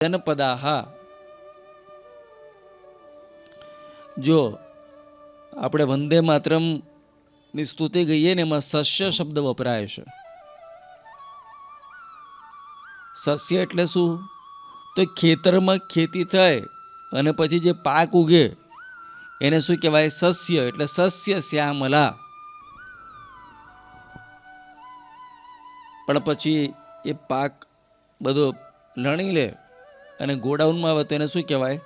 જનપદાહા જો આપણે વંદે માતરમની સ્તુતિ ગઈએ ને એમાં સસ્ય શબ્દ વપરાય છે સસ્ય એટલે શું તો ખેતરમાં ખેતી થાય અને પછી જે પાક ઉગે એને શું કહેવાય સસ્ય એટલે સસ્ય શ્યામલા પણ પછી એ પાક બધો લણી લે અને ગોડાઉનમાં આવે તો એને શું કહેવાય?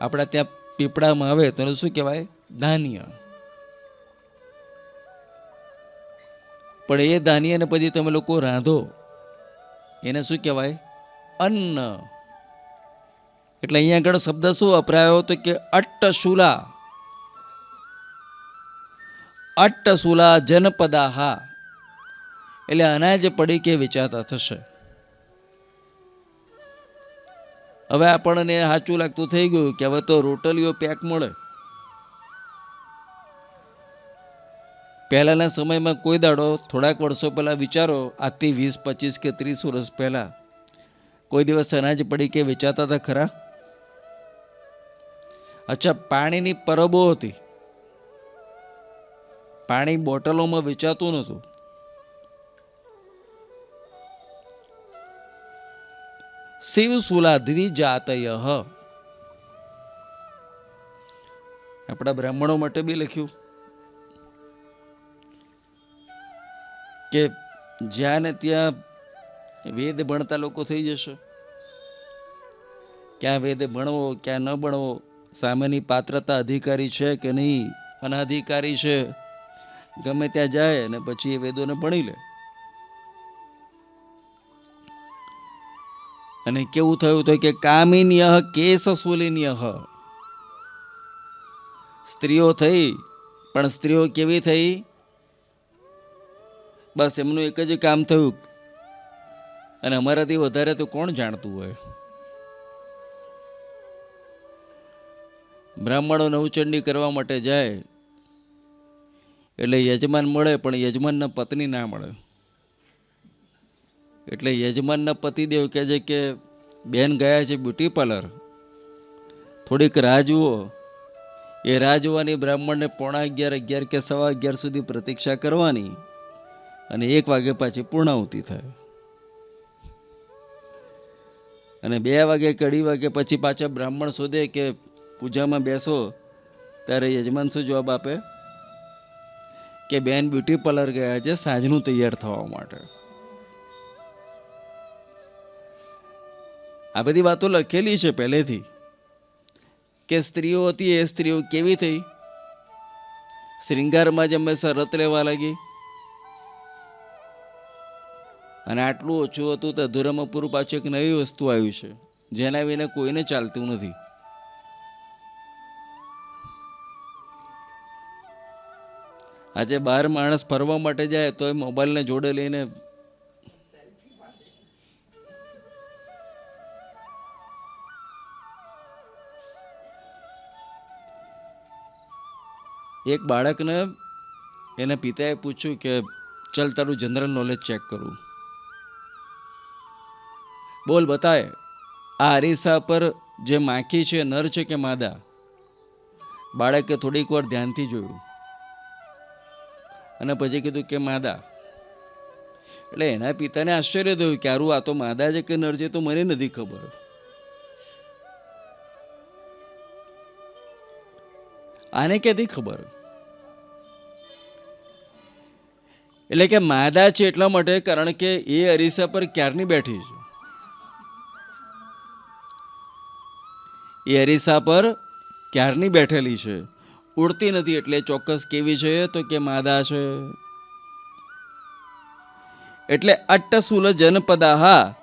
આપણા ત્યાં પીપળામાં આવે તો એને શું કહેવાય? ધાન્ય. પણ એ ધાન્યને પછી તમે લોકો રાંધો, એને શું કહેવાય? અન્ન. એટલે અહીંયા આગળ શબ્દ શું વપરાયો તો કે અટ્ટશુલા. અટ્ટશુલા જનપદાહા. એટલે અનાજ પડી કે વેચાતા થશે. હવે આપણને સાચું લાગતું થઈ ગયું કે હવે તો રોટલીઓ પેક મળે. પહેલાંના સમયમાં કોઈ દાડો થોડાક વર્ષો પહેલાં વિચારો, આજથી વીસ, પચીસ કે ત્રીસ વર્ષ પહેલાં. કોઈ દિવસ અનાજ પડી કે વેચાતા હતા ખરા? અચ્છા, પાણીની પરબો હતી. પાણી બોટલોમાં વેચાતું નહોતું. શિવસુલા દ્વિજાતય આપણા બ્રાહ્મણો માટે બી લખ્યું કે જ્યાં ને ત્યાં વેદ ભણતા લોકો થઈ જશે, ક્યાં વેદ ભણવો, ક્યાં ન ભણવો, સામેની પાત્રતા અધિકારી છે કે નહીં, અનાધિકારી છે, ગમે ત્યાં જાય અને પછી એ વેદોને ભણી લે. અને કેવું થયું તો કે કામિન્ય કેસ સુલિન્ય સ્ત્રીઓ થઈ, પણ સ્ત્રીઓ કેવી થઈ? બસ એમનું એક જ કામ થયું. અને અમારાથી વધારે તો કોણ જાણતું હોય? બ્રાહ્મણો નવચંડી કરવા માટે જાય. એટલે યજમાન મળે, પણ યજમાનના પત્ની ના મળે. એટલે યજમાનના પતિદેવ કહે છે કે બેન ગયા છે બ્યુટી પાર્લર. થોડીક રાહ જુઓ. એ રાહ જોવાની બ્રાહ્મણને પોણા અગિયાર અગિયાર કે સવા અગિયાર સુધી પ્રતીક્ષા કરવાની અને એક વાગે પાછી પૂર્ણાહુતિ થાય. અને બે વાગે કઢી વાગે પછી પાછા બ્રાહ્મણ શોધે કે પૂજામાં બેસો, ત્યારે યજમાન શું જવાબ આપે? કે બેન બ્યુટી પાર્લર ગયા છે સાંજનું તૈયાર થવા માટે. આ બધી વાતો લખેલી છે પહેલેથી. કે સ્ત્રીઓ હતી એ સ્ત્રીઓ કેવી થઈ? શ્રૃંગારમાં જ હંમેશા રત લેવા લાગી. અને આટલું ઓછું હતું તો અધૂરામાં પૂરું પાછું એક નવી વસ્તુ આવ્યું છે, જેના વિના કોઈને ચાલતું નથી. આજે બહાર માણસ ફરવા માટે જાય તો એ મોબાઈલને જોડે લઈને એક બાળકને એના પિતાએ પૂછ્યું કે, ચલ તારું જનરલ નોલેજ ચેક કરું. બોલ, બતાય, આ અરીસા પર જે માખી છે, નર છે કે માદા? બાળકે થોડીક વાર ધ્યાનથી જોયું અને પછી કીધું કે, માદા. એટલે એના પિતાને આશ્ચર્ય થયું કે, આરું આ તો માદા છે કે નર છે તો મને નથી ખબર. આને ક્યાંથી ખબર? એટલે કે માદા છે એટલા માટે કારણ કે એ અરીસા પર ક્યારની બેઠી છે? એ અરીસા પર ક્યારની બેઠેલી છે? ઉડતી નથી એટલે ચોક્કસ કેવી છે? તો કે માદા છે. એટલે અટ્ટસુલ જનપદાહા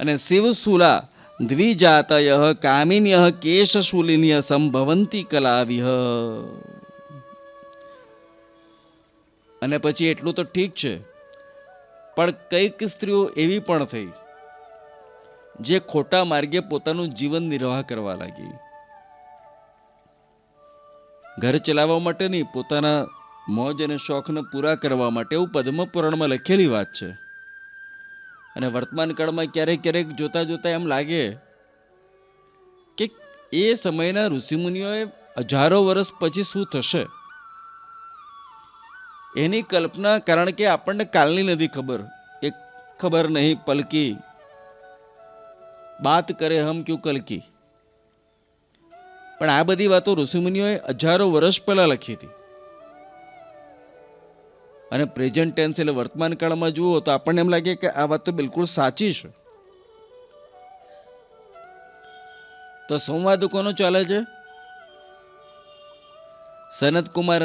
અને શિવસુલા દ્વિજાતય કામિન્ય કેશશૂલિન્ય સંભવંતી કલાવિહ અને પછી એટલું તો ઠીક છે, પણ કંઈક સ્ત્રીઓ એવી પણ થઈ, જે ખોટા માર્ગે પોતાનું જીવન નિર્વાહ કરવા લાગી. ઘર ચલાવવા માટે નહીં, પોતાના મોજ અને શોખને પૂરા કરવા માટે એવું પદ્મ પુરાણમાં લખેલી વાત છે. અને વર્તમાન કાળમાં ક્યારેક ક્યારેક જોતા જોતા એમ લાગે કે એ સમયના ઋષિમુનિઓએ હજારો વર્ષ પછી શું થશે? એની કલ્પના કારણ કે આપણને કાલની નથી ખબર. એ ખબર નહીં, પલકી. બાત કરે હમ ક્યુ કલકી. પણ આ બધી વાતો ઋષિમુનિઓએ હજારો વર્ષ પહેલાં લખી હતી. અને પ્રેઝન્ટ ટેન્સ એટલે વર્તમાન કાળમાં જુઓ તો આપણને એમ લાગે કે આ વાત તો બિલકુલ સાચી છે. તો સંવાદ કોનો ચાલે છે? સનત કુમાર